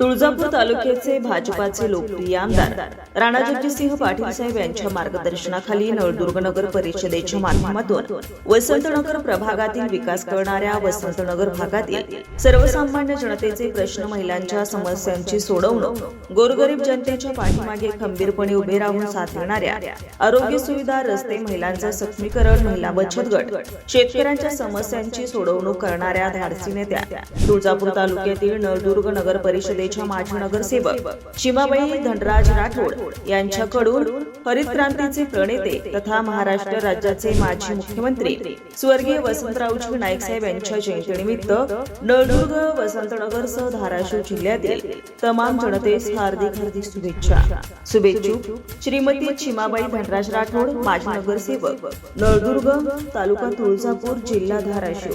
तुळजापूर तालुक्याचे भाजपाचे लोकप्रिय आमदार राणाजगजितसिंह पाटील साहेब यांच्या मार्गदर्शनाखाली नळदुर्ग नगर परिषदेच्या माध्यमातून वसंतनगर प्रभागातील विकास करणाऱ्या वसंतनगर भागातील सर्वसामान्य जनतेचे प्रश्न महिलांच्या समस्यांची सोडवणूक गोरगरीब जनतेच्या पाठीमागे खंबीरपणे उभे राहून साथ देणाऱ्या आरोग्य सुविधा रस्ते महिलांचं सक्षमीकरण महिला बचत गट शेतकऱ्यांच्या समस्यांची सोडवणूक करणाऱ्या धाडसी नेत्या तुळजापूर तालुक्यातील नळदुर्ग नगर परिषदे परिषदेच्या माजी नगरसेवक चिमाबाई धनराज राठोड यांच्याकडून हरित क्रांतीचे प्रणेते तथा महाराष्ट्र राज्याचे माजी मुख्यमंत्री स्वर्गीय वसंतरावजी नाईक साहेब यांच्या जयंतीनिमित्त नळदुर्ग वसंतनगरसह धाराशिव जिल्ह्यातील तमाम जनतेस हार्दिक हार्दिक शुभेच्छा. शुभेच्छुक श्रीमती चिमाबाई धनराज राठोड माजी नगरसेवक नळदुर्ग तालुका तुळजापूर जिल्हा धाराशिव.